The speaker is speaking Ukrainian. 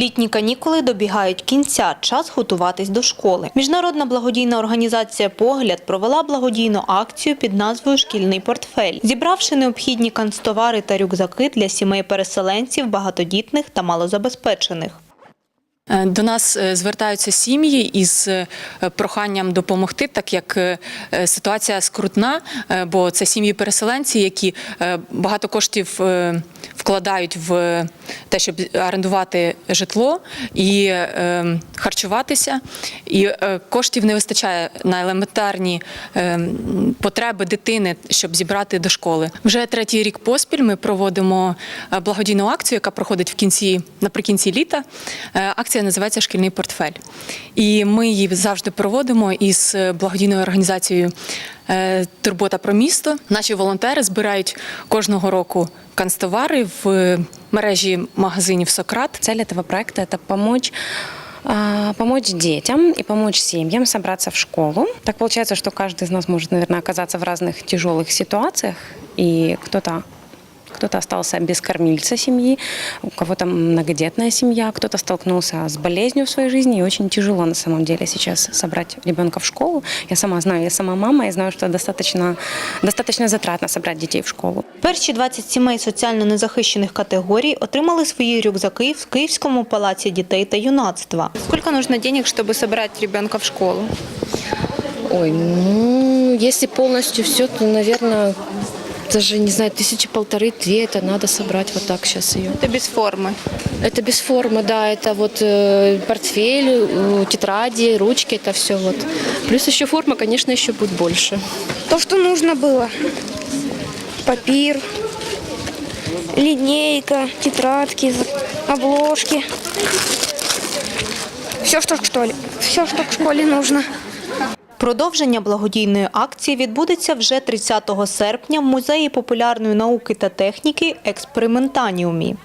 Літні канікули добігають кінця. Час готуватись до школи. Міжнародна благодійна організація Погляд провела благодійну акцію під назвою Шкільний портфель, зібравши необхідні канцтовари та рюкзаки для сімей переселенців, багатодітних та малозабезпечених. Е, До нас е, звертаються сім'ї із е, проханням допомогти, так як ситуація скрутна, бо це сім'ї-переселенці, які е, багато коштів вкладають в те, щоб орендувати житло і е, харчуватися. І е, коштів не вистачає на елементарні е, потреби дитини, щоб зібрати до школи. Вже третій рік поспіль ми проводимо е, благодійну акцію, яка проходить в кінці наприкінці літа. Е, Акція називається Шкільний портфель. І ми її завжди проводимо із благодійною організацією Турбота про місто. Наші волонтери збирають кожного року канцтовари в мережі магазинів Сократ. Цель этого проекта – это помочь а, помочь детям и помочь семьям собраться в школу. Так получается, что каждый из нас может, наверное, оказаться в разных тяжелых ситуациях, и кто-то кто-то остался без кормильца семьи, у кого-то многодетная семья, кто-то столкнулся с болезнью в своей жизни, и очень тяжело на самом деле сейчас собрать ребенка в школу. Я сама знаю, я сама мама, и знаю, что достаточно, достаточно затратно собрать детей в школу. Перші 20 сімей соціально незахищених категорій отримали свої рюкзаки в Київському палаці дітей та юнацтва. Сколько нужно денег, чтобы собрать ребенка в школу? Ой, ну, если полностью все, то, наверное, даже, не знаю, тысячи полторы-две это надо собрать вот так сейчас ее. Это без формы. Это без формы, да, это вот э, портфель, э, тетради, ручки, это все вот. Плюс еще форма, конечно, еще будет больше. То, что нужно было. Папир, линейка, тетрадки, обложки. Все, что школе. Все, что к школе нужно. Продовження благодійної акції відбудеться вже 30 серпня в Музеї популярної науки та техніки «Експериментаніумі».